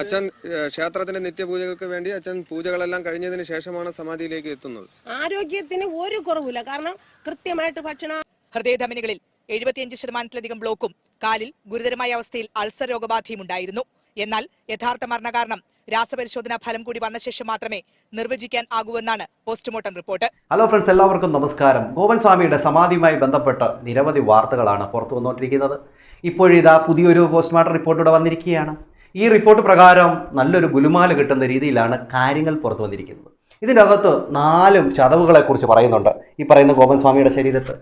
അച്ഛൻ ക്ഷേത്രത്തിന്റെ നിത്യപൂജകൾക്ക് വേണ്ടി അച്ഛൻ പൂജകളെല്ലാം കഴിഞ്ഞതിന് ശേഷമാണ് സമാധിയിലേക്ക് എത്തുന്നത്. ആരോഗ്യത്തിന് ഒരു കുറവില്ല കാരണം കൃത്യമായിട്ട് ഭക്ഷണ ഹൃദയധമനികളിൽ എഴുപത്തിയഞ്ച് ശതമാനത്തിലധികം ബ്ലോക്കും കാലിൽ ഗുരുതരമായ അവസ്ഥയിൽ അൾസർ രോഗബാധയും ഉണ്ടായിരുന്നു എന്നാൽ യഥാർത്ഥ മരണകാരണം രാസപരിശോധനാ ഫലം കൂടി വന്ന ശേഷം മാത്രമേ നിർവചിക്കാൻ ആകൂവെന്നാണ് പോസ്റ്റ്മോർട്ടം റിപ്പോർട്ട്. ഹലോ ഫ്രണ്ട്സ് എല്ലാവർക്കും നമസ്കാരം. ഗോപൻ സ്വാമിയുടെ സമാധിയുമായി ബന്ധപ്പെട്ട നിരവധി വാർത്തകളാണ് പുറത്തു വന്നുകൊണ്ടിരിക്കുന്നത്. ഇപ്പോഴിതാ പുതിയൊരു പോസ്റ്റ്മോർട്ടം റിപ്പോർട്ട് ഇവിടെ വന്നിരിക്കുകയാണ്. ഈ റിപ്പോർട്ട് പ്രകാരം നല്ലൊരു ഗുലുമാല കിട്ടുന്ന രീതിയിലാണ് കാര്യങ്ങൾ പുറത്തു വന്നിരിക്കുന്നത്. ഇതിനകത്ത് നാലും ചതവുകളെക്കുറിച്ച് പറയുന്നുണ്ട് ഈ പറയുന്ന ഗോപൻ സ്വാമിയുടെ ശരീരത്ത്.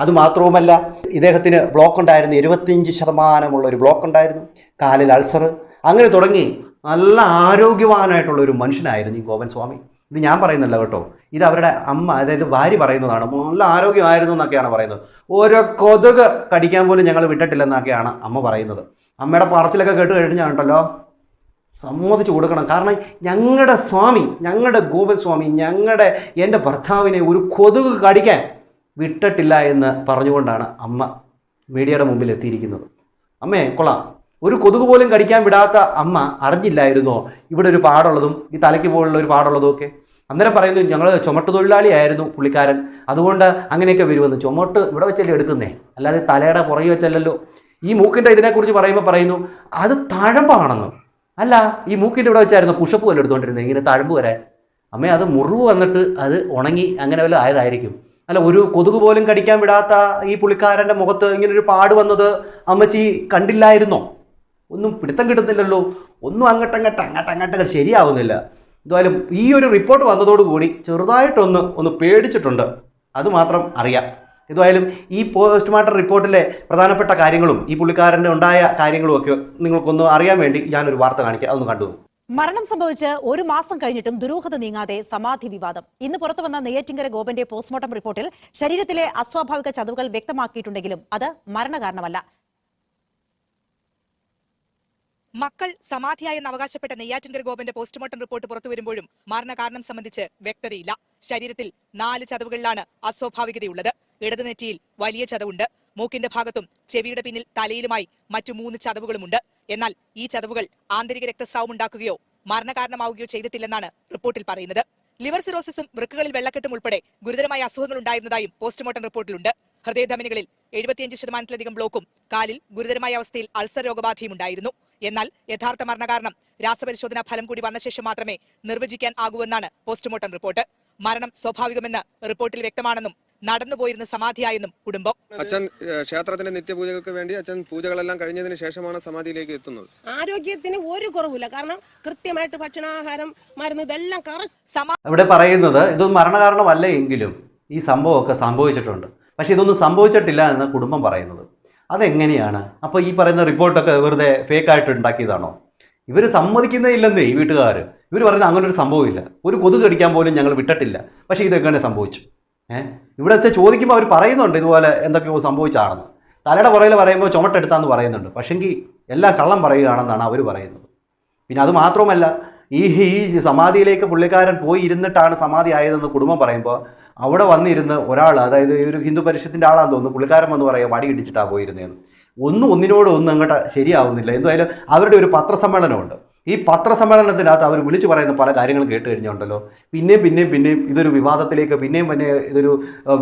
അത് മാത്രവുമല്ല ഇദ്ദേഹത്തിന് ബ്ലോക്ക് ഉണ്ടായിരുന്നു എഴുപത്തിയഞ്ച് ശതമാനമുള്ള ഒരു ബ്ലോക്ക് ഉണ്ടായിരുന്നു. കാലിൽ അൾസർ. അങ്ങനെ തുടങ്ങി നല്ല ആരോഗ്യവാനായിട്ടുള്ള ഒരു മനുഷ്യനായിരുന്നു ഈ ഗോപൻ സ്വാമി. ഇത് ഞാൻ പറയുന്നല്ല കേട്ടോ. ഇത് അവരുടെ അമ്മ അതായത് ഭാര്യ പറയുന്നതാണ്. നല്ല ആരോഗ്യമായിരുന്നു എന്നൊക്കെയാണ് പറയുന്നത്. ഓരോ കൊതുക് കടിക്കാൻ പോലും ഞങ്ങൾ വിട്ടിട്ടില്ലെന്നൊക്കെയാണ് അമ്മ പറയുന്നത്. അമ്മയുടെ പറച്ചിലൊക്കെ കേട്ട് കഴിഞ്ഞാണ്ടല്ലോ സമ്മതിച്ചു കൊടുക്കണം. കാരണം ഞങ്ങളുടെ സ്വാമി ഞങ്ങളുടെ ഗോപസ്വാമി ഞങ്ങളുടെ എന്റെ ഭർത്താവിനെ ഒരു കൊതുക് കടിക്കാൻ വിട്ടിട്ടില്ല എന്ന് പറഞ്ഞുകൊണ്ടാണ് അമ്മ മീഡിയയുടെ മുമ്പിൽ എത്തിയിരിക്കുന്നത്. അമ്മേ കൊള്ളാം. ഒരു കൊതുക് പോലും കടിക്കാൻ വിടാത്ത അമ്മ അറിഞ്ഞില്ലായിരുന്നോ? ഇവിടെ ഒരു പാടുള്ളതും ഈ തലയ്ക്ക് പോലുള്ള ഒരു പാടുള്ളതും ഒക്കെ. അന്നേരം പറയുന്നു ഞങ്ങൾ ചുമട്ട് തൊഴിലാളിയായിരുന്നു പുള്ളിക്കാരൻ. അതുകൊണ്ട് അങ്ങനെയൊക്കെ വരുമെന്ന്. ചുമട്ട് ഇവിടെ വെച്ചല്ലേ എടുക്കുന്നേ? അല്ലാതെ തലയുടെ പുറകെ വെച്ചല്ലല്ലോ. ഈ മൂക്കിന്റെ ഇതിനെക്കുറിച്ച് പറയുമ്പോൾ പറയുന്നു അത് തഴമ്പാണെന്ന്. അല്ല ഈ മൂക്കിന്റെ ഇവിടെ വെച്ചായിരുന്നു പുഷപ്പ് വല്ല എടുത്തുകൊണ്ടിരുന്നത് ഇങ്ങനെ തഴമ്പ് വരാൻ അമ്മേ അത് മുറിവ് വന്നിട്ട് അത് ഉണങ്ങി അങ്ങനെ വല്ല ആയതായിരിക്കും. അല്ല ഒരു കൊതുക് പോലും കടിക്കാൻ വിടാത്ത ഈ പുള്ളിക്കാരന്റെ മുഖത്ത് ഇങ്ങനെ ഒരു പാട് വന്നത് അമ്മച്ചി കണ്ടില്ലായിരുന്നോ? ഒന്നും പിടുത്തം കിട്ടുന്നില്ലല്ലോ. ഒന്നും അങ്ങട്ടങ്ങട്ട് അങ്ങോട്ടങ്ങോട്ടങ്ങോട്ട് ശരിയാവുന്നില്ല. എന്തായാലും ഈ ഒരു റിപ്പോർട്ട് വന്നതോടുകൂടി ചെറുതായിട്ടൊന്ന് ഒന്ന് പേടിച്ചിട്ടുണ്ട്. അത് മാത്രം അറിയാം. എന്തായാലും ഈ പോസ്റ്റ്മോർട്ടം റിപ്പോർട്ടിലെ പ്രധാനപ്പെട്ട കാര്യങ്ങളും ഈ പുള്ളിക്കാരന്റെ ഉണ്ടായ കാര്യങ്ങളും ഒക്കെ നിങ്ങൾക്കൊന്ന് അറിയാൻ വേണ്ടി ഞാനൊരു വാർത്ത കാണിക്കാം. അതൊന്ന് കണ്ടു മരണം സംഭവിച്ച് ഒരു മാസം കഴിഞ്ഞിട്ടും ദുരൂഹത നീങ്ങാതെ സമാധി വിവാദം. ഇന്ന് പുറത്തു വന്ന നെയ്യാറ്റിങ്കര ഗോപന്റെ പോസ്റ്റ്മോർട്ടം റിപ്പോർട്ടിൽ ശരീരത്തിലെ അസ്വാഭാവിക ചതവുകൾ വ്യക്തമാക്കിയിട്ടുണ്ടെങ്കിലും അത് മരണകാരണമല്ല. മക്കൾ സമാധിയായെന്ന് അവകാശപ്പെട്ട നെയ്യാറ്റിൻകര ഗോപന്റെ പോസ്റ്റ്മോർട്ടം റിപ്പോർട്ട് പുറത്തു വരുമ്പോഴും മരണകാരണം സംബന്ധിച്ച് വ്യക്തതയില്ല. ശരീരത്തിൽ നാല് ചതവുകളിലാണ് അസ്വാഭാവികതയുള്ളത്. ഇടതു നെറ്റിയിൽ വലിയ ചതവുണ്ട്. മൂക്കിന്റെ ഭാഗത്തും ചെവിയുടെ പിന്നിൽ തലയിലുമായി മറ്റു മൂന്ന് ചതവുകളുമുണ്ട്. എന്നാൽ ഈ ചതവുകൾ ആന്തരിക രക്തസ്രാവം ഉണ്ടാക്കുകയോ മരണകാരണമാവുകയോ ചെയ്തിട്ടില്ലെന്നാണ് റിപ്പോർട്ടിൽ പറയുന്നത്. ലിവർ സിറോസിസും വൃക്കുകളിൽ വെള്ളക്കെട്ടും ഉൾപ്പെടെ ഗുരുതരമായ അസുഖങ്ങൾ ഉണ്ടായിരുന്നതായും പോസ്റ്റ്മോർട്ടം റിപ്പോർട്ടിലുണ്ട്. ഹൃദയധമനികളിൽ എഴുപത്തിയഞ്ച് ശതമാനത്തിലധികം ബ്ലോക്കും കാലിൽ ഗുരുതരമായ അവസ്ഥയിൽ അൾസർ രോഗബാധയും ഉണ്ടായിരുന്നു. എന്നാൽ യഥാർത്ഥ മരണകാരണം രാസപരിശോധനാ ഫലം കൂടി വന്ന ശേഷം മാത്രമേ നിർവചിക്കാൻ ആകൂവെന്നാണ് പോസ്റ്റ്മോർട്ടം റിപ്പോർട്ട്. മരണം സ്വാഭാവികമെന്ന് റിപ്പോർട്ടിൽ വ്യക്തമാണെന്നും നടന്നുപോയിരുന്ന സമാധിയായെന്നും കുടുംബം. അച്ഛൻ ക്ഷേത്രത്തിന്റെ നിത്യപൂജകൾക്ക് വേണ്ടി അച്ഛൻ പൂജകളെല്ലാം കഴിഞ്ഞതിന് ശേഷമാണ് സമാധിയിലേക്ക് എത്തുന്നത്. ആരോഗ്യത്തിന് ഒരു കുറവില്ല കാരണം കൃത്യമായിട്ട് ഭക്ഷണാഹാരം മരുന്ന് ഇതെല്ലാം ഇവിടെ പറയുന്നത് ഇതൊന്നും മരണകാരണമല്ല എങ്കിലും ഈ സംഭവമൊക്കെ സംഭവിച്ചിട്ടുണ്ട്. പക്ഷെ ഇതൊന്നും സംഭവിച്ചിട്ടില്ല എന്ന് കുടുംബം പറയുന്നത്. അതെങ്ങനെയാണ്? അപ്പോൾ ഈ പറയുന്ന റിപ്പോർട്ടൊക്കെ വെറുതെ ഫേക്കായിട്ട് ഉണ്ടാക്കിയതാണോ? ഇവർ സമ്മതിക്കുന്നേ ഇല്ലെന്നേ ഈ വീട്ടുകാർ ഇവർ പറയുന്നത് അങ്ങനെ ഒരു സംഭവമില്ല. ഒരു കൊതുക് കടിക്കാൻ പോലും ഞങ്ങൾ വിട്ടിട്ടില്ല. പക്ഷേ ഇതൊക്കെയാണ് സംഭവിച്ചു. ഏഹ് ഇവിടുത്തെ ചോദിക്കുമ്പോൾ അവർ പറയുന്നുണ്ട് ഇതുപോലെ എന്തൊക്കെയോ സംഭവിച്ചാണെന്ന്. തലയുടെ പുറകിൽ പറയുമ്പോൾ ചുമട്ടെടുത്താന്ന് പറയുന്നുണ്ട്. പക്ഷെങ്കിൽ എല്ലാം കള്ളം പറയുകയാണെന്നാണ് അവർ പറയുന്നത്. പിന്നെ അത് മാത്രമല്ല ഈ ഈ സമാധിയിലേക്ക് പുള്ളിക്കാരൻ പോയി ഇരുന്നിട്ടാണ് സമാധി ആയതെന്ന് കുടുംബം പറയുമ്പോൾ അവിടെ വന്നിരുന്ന് ഒരാൾ അതായത് ഒരു ഹിന്ദു പരിഷത്തിന്റെ ആളാന്ന് തോന്നുന്നു പുള്ളിക്കാരൻ വന്ന് പറയുക വടി ഇടിച്ചിട്ടാണ് പോയിരുന്നതെന്ന് ഒന്നും ഒന്നിനോട് ഒന്നും അങ്ങോട്ട് ശരിയാവുന്നില്ല. എന്തായാലും അവരുടെ ഒരു പത്രസമ്മേളനമുണ്ട്. ഈ പത്രസമ്മേളനത്തിനകത്ത് അവർ വിളിച്ചു പറയുന്ന പല കാര്യങ്ങളും കേട്ട് കഴിഞ്ഞുണ്ടല്ലോ. പിന്നെയും പിന്നെയും പിന്നെയും ഇതൊരു വിവാദത്തിലേക്ക് പിന്നെയും പിന്നെ ഇതൊരു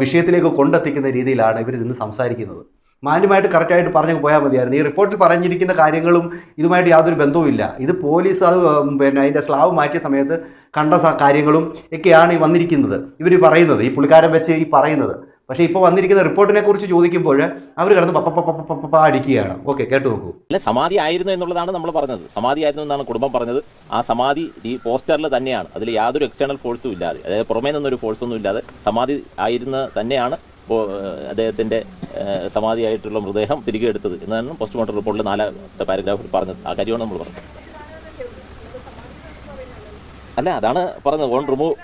വിഷയത്തിലേക്ക് കൊണ്ടെത്തിക്കുന്ന രീതിയിലാണ് ഇവർ ഇന്ന് സംസാരിക്കുന്നത്. മാന്യമായിട്ട് കറക്റ്റായിട്ട് പറഞ്ഞു പോയാൽ മതിയായിരുന്നു. ഈ റിപ്പോർട്ടിൽ പറഞ്ഞിരിക്കുന്ന കാര്യങ്ങളും ഇതുമായിട്ട് യാതൊരു ബന്ധവുമില്ല ഇത് പോലീസ് അത് പിന്നെ അതിന്റെ സ്ലാവ് മാറ്റിയ സമയത്ത് കണ്ട കാര്യങ്ങളും ഒക്കെയാണ് ഈ വന്നിരിക്കുന്നത്. ഇവർ പറയുന്നത് ഈ പുള്ളിക്കാരൻ വെച്ച് ഈ പറയുന്നത്. പക്ഷേ ഇപ്പോൾ വന്നിരിക്കുന്ന റിപ്പോർട്ടിനെ കുറിച്ച് ചോദിക്കുമ്പോൾ അവർ കിടന്ന് പപ്പ പപ്പ പപ്പ അടിക്കുകയാണ്. ഓക്കെ കേട്ടു നോക്കൂ. അല്ല സമാധി ആയിരുന്നു എന്നുള്ളതാണ് നമ്മൾ പറഞ്ഞത്. സമാധി ആയിരുന്നു എന്നാണ് കുടുംബം പറഞ്ഞത്. ആ സമാധി ഈ പോസ്റ്ററിൽ തന്നെയാണ്. അതിൽ യാതൊരു എക്സ്റ്റേണൽ ഫോഴ്സും ഇല്ലാതെ. അതായത് പുറമേ നിന്നൊരു ഫോഴ്സൊന്നും ഇല്ലാതെ സമാധി ആയിരുന്ന തന്നെയാണ് അദ്ദേഹത്തിന്റെ സമാധിയായിട്ടുള്ള മൃതദേഹം തിരികെ എടുത്തത് എന്നാണ് പോസ്റ്റ്മോർട്ടം റിപ്പോർട്ടിൽ നാലാമത്തെ പാരഗ്രാഫിൽ പറഞ്ഞത്. ആ കാര്യമാണ് നമ്മൾ പറഞ്ഞത്. അല്ല അതാണ് പറഞ്ഞത്. ഓൺ റിമൂവ്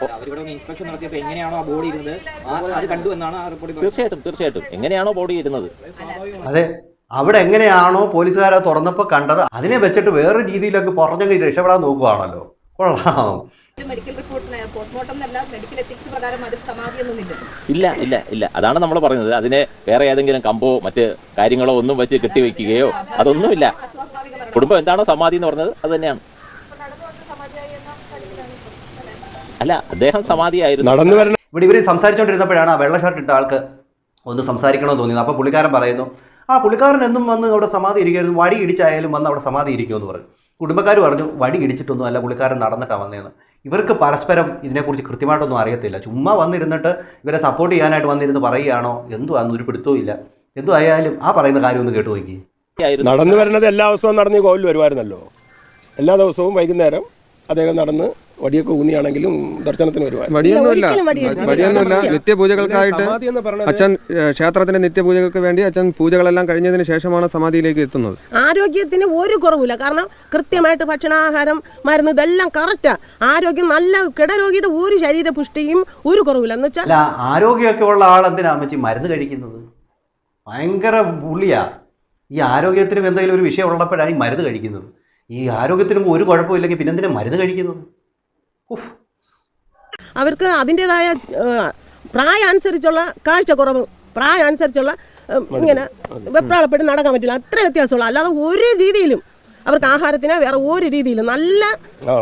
ഇൻസ്പെക്ഷൻ നടത്തിയപ്പോൾ എങ്ങനെയാണോ ആ ബോഡി ഇരുന്നത്? അത് കണ്ടു എന്നാണ് ആ റിപ്പോർട്ടിൽ പറയുന്നത്. തീർച്ചയായിട്ടും തീർച്ചയായിട്ടും. എങ്ങനെയാണോ ബോഡി ഇരുന്നത്? അതെ അവിടെ എങ്ങനെയാണോ പോലീസുകാരെ തുറന്നപ്പോൾ കണ്ടത് അതിനെ വെച്ചിട്ട് വേറൊരു രീതിയിലൊക്കെ പറഞ്ഞെങ്കിൽ രക്ഷപ്പെടാൻ നോക്കുവാണല്ലോ. കൊള്ളാം. ഇല്ല ഇല്ല ഇല്ല. അതാണ് നമ്മൾ പറഞ്ഞത്. അതിനെ വേറെ ഏതെങ്കിലും കമ്പോ മറ്റ് കാര്യങ്ങളോ ഒന്നും വെച്ച് കെട്ടിവെക്കുകയോ അതൊന്നുമില്ല. കുടുംബം എന്താണോ സമാധി എന്ന് പറഞ്ഞത് അത് തന്നെയാണ്. അല്ല അദ്ദേഹം സമാധിയായിരുന്നു. നടന്നു വരണ. ഇവിടെ ഇവർ സംസാരിച്ചുകൊണ്ടിരുന്നപ്പോഴാണ് ആ വെള്ള ഷർട്ട് ഇട്ട ആൾക്ക് ഒന്ന് സംസാരിക്കണമെന്ന് തോന്നിയത്. അപ്പോൾ പുള്ളിക്കാരൻ പറയുന്നു ആ പുള്ളിക്കാരൻ എന്നും വന്ന് അവിടെ സമാധി ഇരിക്കരുത് വടി ഇടിച്ചായാലും വന്ന് അവിടെ സമാധി ഇരിക്കുമെന്ന് പറഞ്ഞു. കുടുംബക്കാർ പറഞ്ഞു വടി ഇടിച്ചിട്ടൊന്നും അല്ല പുള്ളിക്കാരൻ നടന്നിട്ടാണ് വന്നതെന്ന് ഇവർക്ക് പരസ്പരം ഇതിനെക്കുറിച്ച് കൃത്യമായിട്ടൊന്നും അറിയത്തില്ല. ചുമ്മാ വന്നിരുന്നിട്ട് ഇവരെ സപ്പോർട്ട് ചെയ്യാനായിട്ട് വന്നിരുന്ന് പറയുകയാണോ? എന്തുവാന്ന് ഒരു പിടുത്തവും ഇല്ല. എന്തു ആയാലും ആ പറയുന്ന കാര്യം ഒന്ന് കേട്ടു നോക്കി. നടന്നു വരുന്നത് എല്ലാ ദിവസവും നടന്ന് കോവിൽ വരുമായിരുന്നല്ലോ. എല്ലാ ദിവസവും വൈകുന്നേരം അദ്ദേഹം നടന്ന് വടിയൊക്കെ ഊന്നിയാണെങ്കിലും ദർശനത്തിന് വരുവാ വടിയൊന്നുമില്ല. വടിയൊന്നുമില്ല. നിത്യപൂജകൾക്കായിട്ട് അച്ഛൻ ക്ഷേത്രത്തിന്റെ നിത്യപൂജകൾക്ക് വേണ്ടി അച്ഛൻ പൂജകളെല്ലാം കഴിഞ്ഞതിന് ശേഷമാണ് സമാധിയിലേക്ക് എത്തുന്നത്. ആരോഗ്യത്തിന് ഒരു കുറവില്ല കാരണം കൃത്യമായിട്ട് ഭക്ഷണാഹാരം മരുന്ന് ഇതെല്ലാം കറക്റ്റാ ആരോഗ്യം നല്ല കിടരോഗിയുടെ ഒരു ശരീരപുഷ്ടിയും ഒരു കുറവില്ല എന്ന് വെച്ചാൽ ആരോഗ്യമൊക്കെ ഉള്ള ആൾ എന്തിനാ അമ്മച്ചി മരുന്ന് കഴിക്കുന്നത്? ഭയങ്കര പുള്ളിയാ. ഈ ആരോഗ്യത്തിനും എന്തെങ്കിലും ഒരു വിഷയം ഉള്ളപ്പോഴാണ് ഈ മരുന്ന് കഴിക്കുന്നത്. ഈ ആരോഗ്യത്തിനും ഒരു കുഴപ്പമില്ലെങ്കിൽ പിന്നെ എന്തിനാ മരുന്ന് കഴിക്കുന്നത്. അവർക്ക് അതിന്റെതായ പ്രായം അനുസരിച്ചുള്ള കാഴ്ചക്കുറവ് പ്രായം അനുസരിച്ചുള്ള ഇങ്ങനെ വെപ്രാളപ്പെട്ട് നടക്കാൻ പറ്റില്ല. അത്ര വ്യത്യാസമുള്ള അല്ലാതെ ഒരു രീതിയിലും അവർക്ക് ആഹാരത്തിന് വേറെ ഒരു രീതിയിലും നല്ല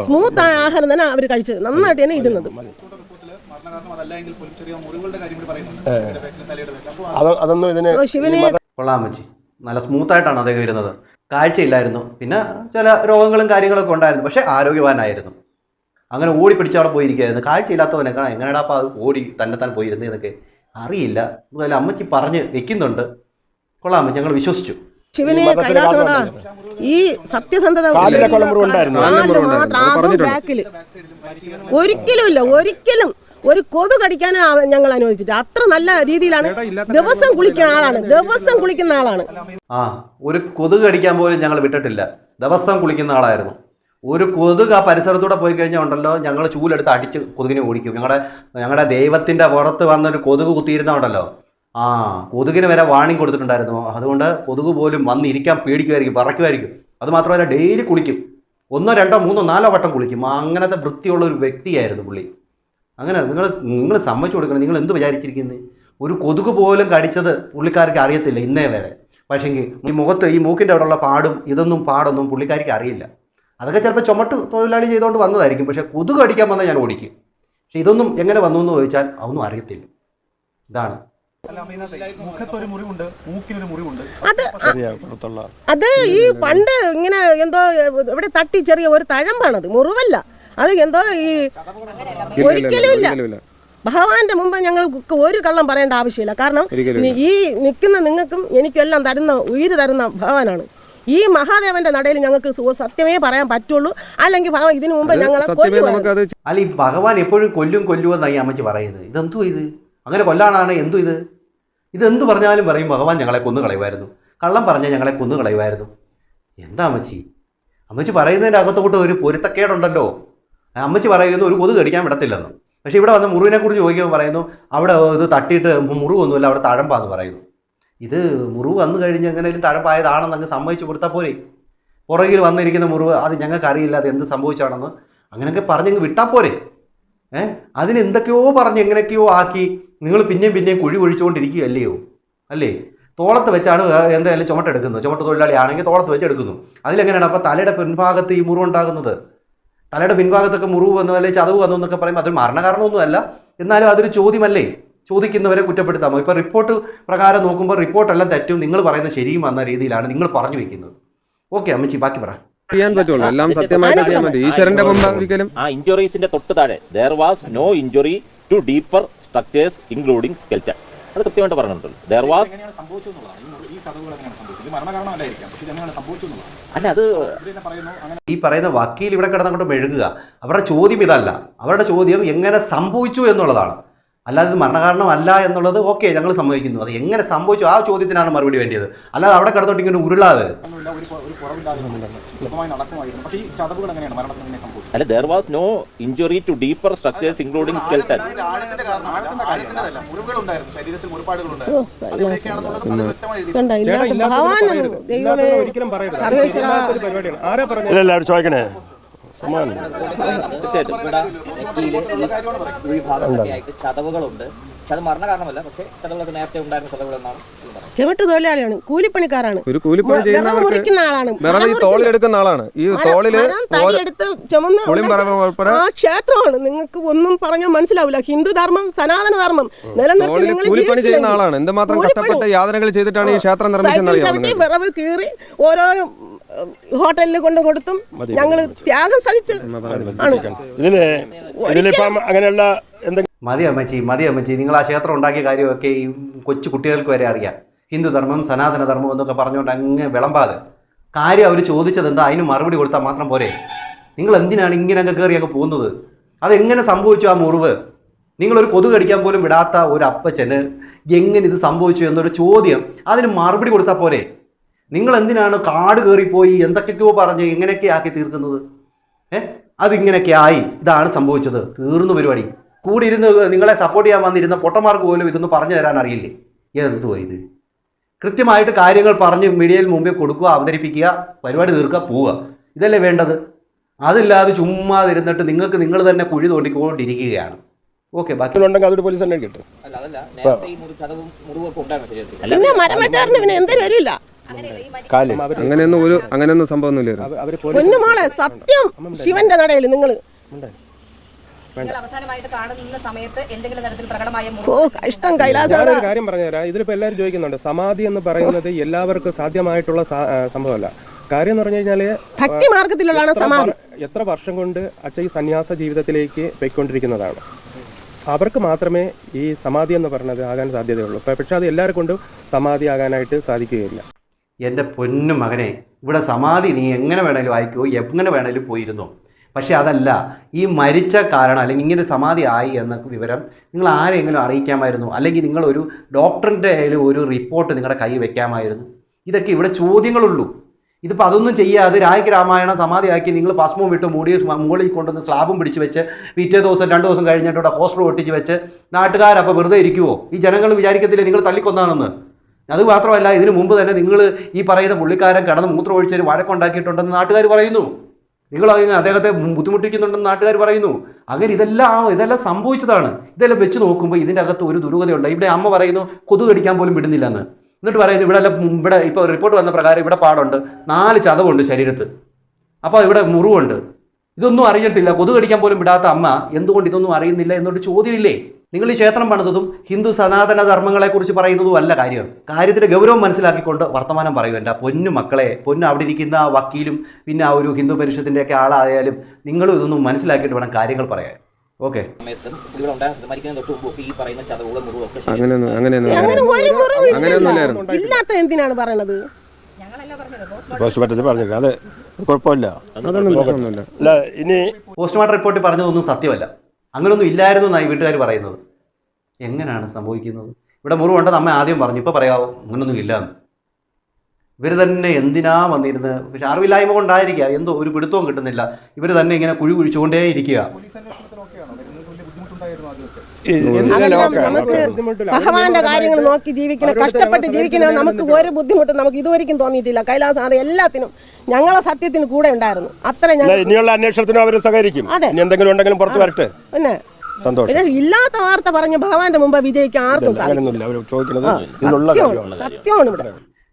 സ്മൂത്ത് ആയ ആഹാരം തന്നെ അവർ കഴിച്ചത് നന്നായിട്ട് തന്നെ ഇരുന്നത്. അത് അതൊന്നും ഇതിന് ഓ, ശിവന് കൊള്ളാം അമ്മച്ചി. നല്ല സ്മൂത്തായിട്ടാണ് അദ്ദേഹം ഇരുന്നത്. കാഴ്ചയില്ലായിരുന്നു. പിന്നെ ചില രോഗങ്ങളും കാര്യങ്ങളൊക്കെ ഉണ്ടായിരുന്നു. പക്ഷെ ആരോഗ്യവാനായിരുന്നു. അങ്ങനെ ഓടി പിടിച്ച് അവിടെ പോയിരിക്കുകയായിരുന്നു. കാഴ്ചയില്ലാത്തവനൊക്കെ എങ്ങനെയാടാ അപ്പോൾ അത് ഓടി തന്നെത്താൻ പോയിരുന്നതെന്നൊക്കെ അറിയില്ല. അതുപോലെ അമ്മച്ചി പറഞ്ഞ് വെക്കുന്നുണ്ട്. കൊള്ളാം അമ്മച്ചി ഞങ്ങൾ വിശ്വസിച്ചു. ശിവനെ ഈ കൈലാസോടാ ഈ സത്യസന്ധത മാത്രം അതും ഒരിക്കലും ഒരു കൊതു കടിക്കാൻ ഞങ്ങൾ അനുവദിച്ചിട്ട് അത്ര നല്ല രീതിയിലാണ് ദിവസം കുളിക്കുന്ന ആളാണ്. ദിവസം കുളിക്കുന്ന ആളാണ്. ആ ഒരു കൊതു കടിക്കാൻ പോലും ഞങ്ങൾ വിട്ടിട്ടില്ല. ദിവസം കുളിക്കുന്ന ആളായിരുന്നു. ഒരു കൊതുക് ആ പരിസരത്തൂടെ പോയി കഴിഞ്ഞാൽ ഉണ്ടല്ലോ ഞങ്ങൾ ചൂലെടുത്ത് അടിച്ച് കൊതുകിനെ ഓടിക്കും. ഞങ്ങളുടെ ഞങ്ങളുടെ ദൈവത്തിന്റെ പുറത്ത് വന്നൊരു കൊതുക് കുത്തിയിരുന്ന ഉണ്ടല്ലോ. ആ കൊതുകിന് വരെ വാണിംഗ് കൊടുത്തിട്ടുണ്ടായിരുന്നു. അതുകൊണ്ട് കൊതുക് പോലും വന്നിരിക്കാൻ പേടിക്കുമായിരിക്കും പറക്കുമായിരിക്കും അത് മാത്രമല്ല ഡെയിലി കുളിക്കും. ഒന്നോ രണ്ടോ മൂന്നോ നാലോ വട്ടം കുളിക്കും. അങ്ങനത്തെ വൃത്തിയുള്ള ഒരു വ്യക്തിയായിരുന്നു പുള്ളി. അങ്ങനെ നിങ്ങൾ നിങ്ങൾ സമ്മതിച്ചു കൊടുക്കണം. നിങ്ങൾ എന്ത് വിചാരിച്ചിരിക്കുന്നത് ഒരു കൊതുക് പോലും കടിച്ചത് പുള്ളിക്കാർക്ക് അറിയത്തില്ല ഇന്നേ വരെ. പക്ഷേങ്കിൽ ഈ മുഖത്ത് ഈ മൂക്കിന്റെ അവിടെയുള്ള പാടും ഇതൊന്നും പാടൊന്നും പുള്ളിക്കാർക്ക് അറിയില്ല. അതൊക്കെ ചിലപ്പോൾ ചുമട്ട് തൊഴിലാളി ചെയ്തുകൊണ്ട് വന്നതായിരിക്കും. പക്ഷേ കൊതുക് അടിക്കാൻ വന്നാൽ ഞാൻ ഓടിക്കും. പക്ഷെ ഇതൊന്നും എങ്ങനെ വന്നു എന്ന് ചോദിച്ചാൽ അതൊന്നും അറിയത്തില്ല. ഇതാണ്. അത് ചെറിയ പുറത്തുള്ള അത് ഈ പണ്ട് ഇങ്ങനെ എന്തോ ഇവിടെ തട്ടി ചെറിയ ഒരു തഴമ്പാണത് മുറിവല്ല. അത് എന്തോ ഈ ഒരിക്കലും ഇല്ല. ഒരിക്കലുമില്ല. ഭഗവാന്റെ മുമ്പ് ഞങ്ങൾ ഒരു കള്ളം പറയേണ്ട ആവശ്യമില്ല. കാരണം ഈ നിൽക്കുന്ന നിങ്ങൾക്കും എനിക്കും എല്ലാം തരുന്ന ഉയിര് തരുന്ന ഭഗവാനാണ്. ഈ മഹാദേവന്റെ നടയിൽ ഞങ്ങൾക്ക് സത്യമേ പറയാൻ പറ്റുള്ളൂ. അല്ലെങ്കിൽ ഇതിനു മുമ്പ് ഞങ്ങളെ അല്ല ഈ ഭഗവാൻ എപ്പോഴും കൊല്ലും കൊല്ലുമെന്നാണ് ഈ അമ്മച്ചി പറയുന്നത്. ഇതെന്തു ഇത്? അങ്ങനെ കൊല്ലാനാണ് എന്തു ഇത്? ഇതെന്ത് പറഞ്ഞാലും പറയും ഭഗവാൻ ഞങ്ങളെ കൊന്നു കളയുമായിരുന്നു. കള്ളം പറഞ്ഞാൽ ഞങ്ങളെ കൊന്നു കളയുമായിരുന്നു. എന്താ അമ്മച്ചി? അമ്മച്ചി പറയുന്നതിന്റെ അകത്തോട്ട് ഒരു പൊരുത്തക്കേടുണ്ടല്ലോ. അമ്മച്ചി പറയുന്നു ഒരു കൊതു കടിക്കാൻ വിടത്തില്ലെന്ന്. പക്ഷേ ഇവിടെ വന്ന് മുറിവിനെ കുറിച്ച് ചോദിക്കുമ്പോൾ പറയുന്നു അവിടെ ഇത് തട്ടിയിട്ട് മുറിവൊന്നുമില്ല അവിടെ തഴമ്പാന്ന് പറയുന്നു. ഇത് മുറിവ് വന്നു കഴിഞ്ഞ് എങ്ങനെയും തഴപ്പായതാണെന്ന് അങ്ങ് സമ്മതിച്ചു കൊടുത്താൽ പോരെ. പുറകിൽ വന്നിരിക്കുന്ന മുറിവ് അത് ഞങ്ങൾക്ക് അറിയില്ല അത് എന്ത് സംഭവിച്ചാണെന്ന്. അങ്ങനെയൊക്കെ പറഞ്ഞങ്ങ് വിട്ടാൽ പോരെ. ഏ? അതിനെന്തൊക്കെയോ പറഞ്ഞ് എങ്ങനെയൊക്കെയോ ആക്കി നിങ്ങൾ പിന്നെയും പിന്നെയും കുഴി ഒഴിച്ചുകൊണ്ടിരിക്കുകയല്ലയോ? അല്ലേ? തോളത്ത് വെച്ചാണ് എന്തായാലും ചുമട്ടെടുക്കുന്നത്. ചുമട്ട് തൊഴിലാളി ആണെങ്കിൽ തോളത്ത് വെച്ച് എടുക്കുന്നു അതിലെങ്ങനെയാണ് അപ്പോൾ തലയുടെ പിൻഭാഗത്ത് ഈ മുറിവുണ്ടാകുന്നത് തലയുടെ പിൻഭാഗത്തൊക്കെ മുറിവ് വന്നു അല്ലെങ്കിൽ ചതവ് വന്നു എന്നൊക്കെ പറയുമ്പോൾ അതൊരു മരണകാരണമൊന്നുമല്ല. എന്നാലും അതൊരു ചോദ്യമല്ലേ? ചോദിക്കുന്നവരെ കുറ്റപ്പെടുത്താമോ? ഇപ്പോൾ റിപ്പോർട്ട് പ്രകാരം നോക്കുമ്പോൾ റിപ്പോർട്ടെല്ലാം തെറ്റും നിങ്ങൾ പറയുന്നത് ശരിയും വന്ന രീതിയിലാണ് നിങ്ങൾ പറഞ്ഞു വെക്കുന്നത്. ഓക്കെ അമ്മച്ചി ബാക്കി പറ. ചെയ്യാൻ പറ്റുള്ളൂ. എല്ലാം സത്യമായിട്ട് ചെയ്യാൻ പറ്റും. ഈശ്വരന്റെ ഒരിക്കലും ആ ഇഞ്ചുറീസിന്റെ തൊട്ട് താഴെ there was no injury to deeper structures including skeleton അത് കൃത്യമായിട്ട് പറഞ്ഞിട്ടുണ്ട്. ദർ വാസ് എങ്ങനെയാണ് സംഭവിച്ചതെന്നുള്ളതാണ് ഈ മുറി- എങ്ങനെയാണ് സംഭവിച്ചത്? മരണകാരണമല്ലായിരിക്കാം പക്ഷെ എങ്ങനെയാണ് സംഭവിച്ചതെന്നുള്ളതാണ് അല്ല അത് പറയുന്നു ഈ പറയുന്ന വക്കീൽ ഇവിടെ കിടന്നങ്ങോട്ട് മെഴുകുക. അവരുടെ ചോദ്യം ഇതല്ല. അവരുടെ ചോദ്യം എങ്ങനെ സംഭവിച്ചു എന്നുള്ളതാണ്. അല്ലാതെ ഇത് മരണകാരണമല്ല എന്നുള്ളത് ഓക്കെ ഞങ്ങൾ സമ്മതിക്കുന്നു. അത് എങ്ങനെ സംഭവിച്ചു ആ ചോദ്യത്തിനാണ് മറുപടി വേണ്ടിയത്. അല്ലാതെ അവിടെ കിടന്നോട്ട് ഇങ്ങനെ ഉരുളാതെ. അല്ല there was no injury to deeper structures including skeleton ഒരിക്കലും പറയരുത്. ആരാ പറഞ്ഞത്? ഇല്ല ഇവിടെ നെറ്റിയിൽ ഈ ഭാഗത്തൊക്കെ ആയിട്ട് ചതവുകളുണ്ട്. പക്ഷെ അത് മരണ കാരണമല്ല. പക്ഷെ ചതവുകളൊക്കെ നേരത്തെ ഉണ്ടായിരുന്ന ചെവിട്ട് തൊഴിലാളിയാണ്. കൂലിപ്പണിക്കാരാണ്. ഒരു കൂലിപ്പണി ചെയ്യുന്ന ആളാണ്. വിറവ് ഈ തോളിലെടുക്കുന്ന ആളാണ്. ഈ തോളിൽ എടുത്ത് ചുമന്ന് ആ ക്ഷേത്രമാണ്. നിങ്ങൾക്ക് ഒന്നും പറഞ്ഞാൽ മനസ്സിലാവില്ല. ഹിന്ദു ധർമ്മം സനാതന ധർമ്മം നിലനിർത്തി നിങ്ങൾ കൂലിപ്പണി ചെയ്യുന്ന ആളാണ്. എന്തുമാത്രം കഷ്ടപ്പെട്ട യാതനകൾ ചെയ്തിട്ടാണ് ഈ ക്ഷേത്രം നിർമ്മിച്ചത് വിറവ് കീറി ഓരോ ഹോട്ടലിൽ കൊണ്ട് കൊടുത്തും ഞങ്ങൾ ത്യാഗം സഹിച്ച് ആണ്. ഇതിൽ ഇതിലിപ്പം അങ്ങനെയുള്ള മതി അമ്മച്ചി മതി അമ്മച്ചി. നിങ്ങൾ ആ ക്ഷേത്രം ഉണ്ടാക്കിയ കാര്യമൊക്കെ ഈ കൊച്ചു കുട്ടികൾക്ക് വരെ അറിയാം. ഹിന്ദുധർമ്മം സനാതനധർമ്മം എന്നൊക്കെ പറഞ്ഞുകൊണ്ട് അങ്ങ് വിളമ്പാതെ. കാര്യം അവർ ചോദിച്ചത് എന്താ? അതിന് മറുപടി കൊടുത്താൽ മാത്രം പോരെ. നിങ്ങൾ എന്തിനാണ് ഇങ്ങനെ അങ്ങ് കയറി അങ്ങ് പോകുന്നത്? അതെങ്ങനെ സംഭവിച്ചു ആ മുറിവ്? നിങ്ങളൊരു കൊതു കടിക്കാൻ പോലും വിടാത്ത ഒരു അപ്പച്ചന് എങ്ങനെ ഇത് സംഭവിച്ചു എന്നൊരു ചോദ്യം അതിന് മറുപടി കൊടുത്താൽ പോരെ. നിങ്ങൾ എന്തിനാണ് കാട് കയറിപ്പോയി എന്തൊക്കെയൊക്കെയോ പറഞ്ഞ് എങ്ങനെയൊക്കെ ആക്കി തീർക്കുന്നത്? ഏ? അതിങ്ങനെയൊക്കെ ആയി. ഇതാണ് സംഭവിച്ചത്. തീർന്നു പരിപാടി. കൂടി ഇരുന്ന് നിങ്ങളെ സപ്പോർട്ട് ചെയ്യാൻ വന്നിരുന്ന പൊട്ടന്മാർക്ക് പോലും ഇതൊന്നും പറഞ്ഞു തരാൻ അറിയില്ലേ? എന്തുവാ ഇത്? കൃത്യമായിട്ട് കാര്യങ്ങൾ പറഞ്ഞ് മീഡിയയിൽ മുമ്പേ കൊടുക്കുക അവതരിപ്പിക്കുക പരിപാടി തീർക്കുക പോവുക. ഇതല്ലേ വേണ്ടത്? അതില്ലാതെ ചുമ്മാ ഇരുന്നിട്ട് നിങ്ങൾക്ക് നിങ്ങൾ തന്നെ കുഴി തോണ്ടിക്കൊണ്ടിരിക്കുകയാണ്. ഓക്കെ ബാക്കിയുണ്ടെങ്കിൽ അതൊരു പോലീസ് തന്നെ കിട്ടും. അല്ല അതല്ല. നേരത്തെ ഈ മുറി ചതവും മുറിവൊക്കെ ഉണ്ടായിരുന്നു. ശരീരത്തിൽ പിന്നെ മരം വെട്ടാറിന് പിന്നെ എന്തൊരു വരില്ല കാൽ. അങ്ങനെയൊന്നും ഒരു അങ്ങനെയൊന്നും സംഭവമൊന്നുമില്ലായിരുന്നു പൊന്നുമോളെ സത്യം ശിവന്റെ നടയിൽ നിങ്ങൾ ഇഷ്ടം അവസാനമായിട്ട് കാണുന്ന സമയത്ത് എന്തെങ്കിലും തരത്തിൽ പ്രകടമായ ഓ കഷ്ടം കൈലാസം കാര്യം പറഞ്ഞുതരാം. ഇതിലിപ്പോ എല്ലാവരും ചോദിക്കുന്നുണ്ട് സമാധി എന്ന് പറയുന്നത് എല്ലാവർക്കും സാധ്യമായിട്ടുള്ള സംഭവമല്ല. കാര്യം എന്ന് പറഞ്ഞു കഴിഞ്ഞാൽ ഭക്തി മാർഗത്തിലുള്ളതാണ് സമാധി. എത്ര വർഷം കൊണ്ട് അച്ഛൻ ഈ സന്യാസ ജീവിതത്തിലേക്ക് പോയിക്കൊണ്ടിരിക്കുന്നതാണ്. അവർക്ക് മാത്രമേ ഈ സമാധി എന്ന് പറഞ്ഞത് ആകാൻ സാധ്യതയുള്ളൂ. പക്ഷെ അത് എല്ലാവരെ കൊണ്ടും സമാധി ആകാനായിട്ട് സാധിക്കുകയില്ല. എന്റെ പൊന്നു മകനെ ഇവിടെ സമാധി നീ എങ്ങനെ വേണേലും വായിക്കോ എങ്ങനെ വേണേലും പോയിരുന്നു. പക്ഷേ അതല്ല ഈ മരിച്ച കാരണം അല്ലെങ്കിൽ ഇങ്ങനെ സമാധി ആയി എന്ന വിവരം നിങ്ങൾ ആരെങ്കിലും അറിയിക്കാമായിരുന്നു? അല്ലെങ്കിൽ നിങ്ങളൊരു ഡോക്ടറിന്റെ ആയാലും ഒരു റിപ്പോർട്ട് നിങ്ങളുടെ കൈ വെക്കാമായിരുന്നു? ഇതൊക്കെ ഇവിടെ ചോദ്യങ്ങളുള്ളൂ. ഇതിപ്പോൾ അതൊന്നും ചെയ്യാതെ രായക്ക് രാമായണം സമാധിയാക്കി നിങ്ങൾ ഭസ്മവും വിട്ട് മൂടി മുകളിൽ കൊണ്ടുവന്ന് സ്ലാബും പിടിച്ച് വെച്ച് പിറ്റേ ദിവസം രണ്ട് ദിവസം കഴിഞ്ഞിട്ട് ഇവിടെ പോസ്റ്റർ ഒട്ടിച്ച് വെച്ച് നാട്ടുകാരപ്പോൾ വെറുതെ ഇരിക്കുവോ? ഈ ജനങ്ങൾ വിചാരിക്കത്തില്ലേ നിങ്ങൾ തല്ലിക്കൊന്നാണെന്ന്? അത് മാത്രമല്ല ഇതിനു മുമ്പ് തന്നെ നിങ്ങൾ ഈ പറയുന്ന പുള്ളിക്കാരൻ കടന്ന് മൂത്രമൊഴിച്ചതിന് വഴക്കുണ്ടാക്കിയിട്ടുണ്ടെന്ന് നാട്ടുകാർ പറയുന്നു. നിങ്ങൾ അദ്ദേഹത്തെ ബുദ്ധിമുട്ടിക്കുന്നുണ്ടെന്ന് നാട്ടുകാർ പറയുന്നു. അങ്ങനെ ഇതെല്ലാം ഇതെല്ലാം സംഭവിച്ചതാണ്. ഇതെല്ലാം വെച്ച് നോക്കുമ്പോൾ ഇതിന്റെ അകത്ത് ഒരു ദുരൂഹതയുണ്ട്. ഇവിടെ അമ്മ പറയുന്നു കൊതു കടിക്കാൻ പോലും വിടുന്നില്ലെന്ന്. എന്നിട്ട് പറയുന്നു ഇവിടെ ഇവിടെ ഇപ്പോൾ റിപ്പോർട്ട് വന്ന പ്രകാരം ഇവിടെ പാടുണ്ട്. നാല് ചതവുണ്ട് ശരീരത്ത്. അപ്പോൾ ഇവിടെ മുറിവുണ്ട്. ഇതൊന്നും അറിഞ്ഞിട്ടില്ല. കൊതു കടിക്കാൻ പോലും വിടാത്ത അമ്മ എന്തുകൊണ്ട് ഇതൊന്നും അറിയുന്നില്ല എന്നൊരു ചോദ്യമില്ലേ? നിങ്ങൾ ഈ ക്ഷേത്രം പണിതതും ഹിന്ദു സനാതന ധർമ്മങ്ങളെക്കുറിച്ച് പറയുന്നതും അല്ല കാര്യം. കാര്യത്തിന്റെ ഗൗരവം മനസ്സിലാക്കിക്കൊണ്ട് വർത്തമാനം പറയൂ. എന്റെ പൊന്നു മക്കളെ പൊന്നു അവിടെ ഇരിക്കുന്ന ആ വക്കീലും പിന്നെ ആ ഒരു ഹിന്ദു പരിഷത്തിന്റെ ഒക്കെ ആളായാലും നിങ്ങളും ഇതൊന്നും മനസ്സിലാക്കിയിട്ട് വേണം കാര്യങ്ങൾ പറയാൻ. ഓക്കെ? ഇല്ലാത്ത എന്തിനാണ് പറയണത്? പോസ്റ്റ്മോർട്ടം റിപ്പോർട്ടിൽ പറഞ്ഞതൊന്നും സത്യമല്ല. അങ്ങനെയൊന്നും ഇല്ലായിരുന്നു എന്നാണ് വീട്ടുകാർ പറയുന്നത്. എങ്ങനെയാണ് സംഭവിക്കുന്നത്? ഇവിടെ മുറിവുണ്ടെന്ന് അമ്മ ആദ്യം പറഞ്ഞു ഇപ്പോൾ പറയാമോ അങ്ങനൊന്നും ഇല്ലയെന്ന് ഇവർ തന്നെ എന്തിനാ വന്നിരുന്ന്? പക്ഷെ അറിവില്ലായ്മ കൊണ്ടായിരിക്കുക എന്തോ ഒരു പിടുത്തവും കിട്ടുന്നില്ല. ഇവർ തന്നെ ഇങ്ങനെ കുഴി കുഴിച്ചുകൊണ്ടേ ഇരിക്കുക പോലീസ് അന്വേഷണത്തിലൊക്കെയാണോ നിങ്ങൾക്ക് വലിയ ബുദ്ധിമുട്ടുണ്ടായിരുന്നു ആദ്യമൊക്കെ ഈ- ഈ- അതെല്ലാം ഓക്കെ, നമുക്ക്. ഭഗവാന്റെ കാര്യങ്ങൾ നോക്കി ജീവിക്കണം കഷ്ടപ്പെട്ട് ജീവിക്കണം നമുക്ക് ഒരു ബുദ്ധിമുട്ടും നമുക്ക് ഇതുവരെയും തോന്നിയിട്ടില്ല. കൈലാസം അത് എല്ലാത്തിനും ഞങ്ങളെ സത്യത്തിന് കൂടെ ഉണ്ടായിരുന്നു. അത്ര ഇനിയുള്ള അന്വേഷണത്തിനും അവർ സഹകരിക്കും. ഇനി എന്തെങ്കിലും ഉണ്ടെങ്കിലും പുറത്ത് വരട്ടെ. പിന്നെ സന്തോഷം. ഇല്ലാത്ത വാർത്ത പറഞ്ഞ് ഭഗവാന്റെ മുമ്പ് വിജയിക്കാൻ ആർക്കും സത്യമാണ് ഇവിടെ.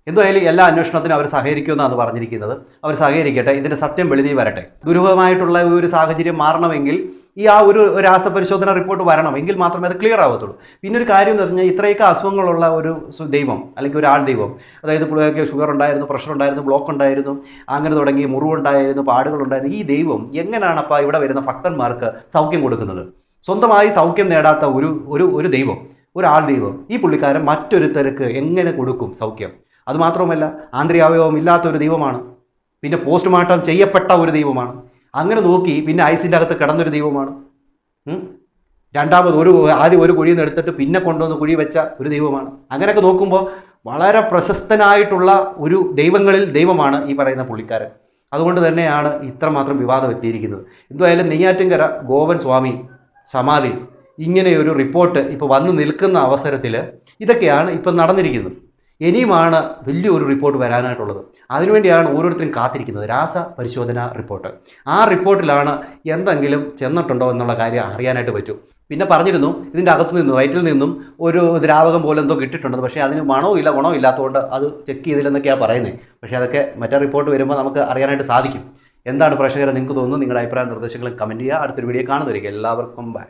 എന്തായാലും എല്ലാ അന്വേഷണത്തിനും അവർ സഹകരിക്കുമെന്നാണ് പറഞ്ഞിരിക്കുന്നത്. അവർ സഹകരിക്കട്ടെ ഇതിന്റെ സത്യം വെളിയിൽ വരട്ടെ. ദുരൂഹമായിട്ടുള്ള ഒരു സാഹചര്യം മാറണമെങ്കിൽ ഈ ആ ഒരു രാസപരിശോധന റിപ്പോർട്ട് വരണം. എങ്കിൽ മാത്രമേ അത് ക്ലിയർ ആവത്തുള്ളൂ. പിന്നെ ഒരു കാര്യം എന്ന് പറഞ്ഞാൽ ഇത്രയൊക്കെ അസുഖങ്ങളുള്ള ഒരു ദൈവം അല്ലെങ്കിൽ ഒരാൾ ദൈവം അതായത് പുള്ളിയൊക്കെ ഷുഗർ ഉണ്ടായിരുന്നു പ്രഷർ ഉണ്ടായിരുന്നു ബ്ലോക്ക് ഉണ്ടായിരുന്നു അങ്ങനെ തുടങ്ങി മുറിവുണ്ടായിരുന്നു പാടുകളുണ്ടായിരുന്നു ഈ ദൈവം എങ്ങനെയാണ് അപ്പോൾ ഇവിടെ വരുന്ന ഭക്തന്മാർക്ക് സൗഖ്യം കൊടുക്കുന്നത്? സ്വന്തമായി സൗഖ്യം നേടാത്ത ഒരു ഒരു ഒരു ദൈവം ഒരാൾ ദൈവം ഈ പുള്ളിക്കാരൻ മറ്റൊരുത്തർക്ക് എങ്ങനെ കൊടുക്കും സൗഖ്യം? അതുമാത്രവുമല്ല ആന്തരികാവയവം ഇല്ലാത്ത ഒരു ദൈവമാണ്. പിന്നെ പോസ്റ്റ്മോർട്ടം ചെയ്യപ്പെട്ട ഒരു ദൈവമാണ്. അങ്ങനെ നോക്കി പിന്നെ ഐസിന്റെ അകത്ത് കിടന്നൊരു ദൈവമാണ്. രണ്ടാമത് ഒരു ആദ്യം ഒരു കുഴിയിൽ നിന്ന് എടുത്തിട്ട് പിന്നെ കൊണ്ടുവന്ന് കുഴി വെച്ച ഒരു ദൈവമാണ്. അങ്ങനെയൊക്കെ നോക്കുമ്പോൾ വളരെ പ്രശസ്തനായിട്ടുള്ള ഒരു ദൈവങ്ങളിൽ ദൈവമാണ് ഈ പറയുന്ന പുള്ളിക്കാരൻ. അതുകൊണ്ട് തന്നെയാണ് ഇത്രമാത്രം വിവാദം എത്തിയിരിക്കുന്നത്. എന്തായാലും നെയ്യാറ്റിൻകര ഗോവൻ സ്വാമി സമാധി ഇങ്ങനെയൊരു റിപ്പോർട്ട് ഇപ്പോൾ വന്നു നിൽക്കുന്ന അവസരത്തിൽ ഇതൊക്കെയാണ് ഇപ്പം നടന്നിരിക്കുന്നത്. ഇനിയുമാണ് വലിയൊരു റിപ്പോർട്ട് വരാനായിട്ടുള്ളത്. അതിനുവേണ്ടിയാണ് ഓരോരുത്തരും കാത്തിരിക്കുന്നത്. രാസ പരിശോധന റിപ്പോർട്ട്. ആ റിപ്പോർട്ടിലാണ് എന്തെങ്കിലും ചെന്നിട്ടുണ്ടോ എന്നുള്ള കാര്യം അറിയാനായിട്ട് പറ്റും. പിന്നെ പറഞ്ഞിരുന്നു ഇതിന്റെ അകത്തു നിന്നും വയറ്റിൽ നിന്നും ഒരു ദ്രാവകം പോലെ എന്തോ കിട്ടിയിട്ടുണ്ട്. പക്ഷേ അതിന് മണവും ഇല്ല ഗുണവും ഇല്ലാത്തതുകൊണ്ട് അത് ചെക്ക് ചെയ്തില്ലെന്നൊക്കെയാണ് പറയുന്നത് പക്ഷേ അതൊക്കെ മറ്റേ റിപ്പോർട്ട് വരുമ്പോൾ നമുക്ക് അറിയാനായിട്ട് സാധിക്കും. എന്താണ് പ്രേക്ഷകരെ നിങ്ങൾക്ക് തോന്നുന്നു നിങ്ങളുടെ അഭിപ്രായ നിർദ്ദേശങ്ങളും കമന്റ് ചെയ്യുക. അടുത്തൊരു വീഡിയോ കാണുന്നതായിരിക്കും എല്ലാവർക്കും ബൈ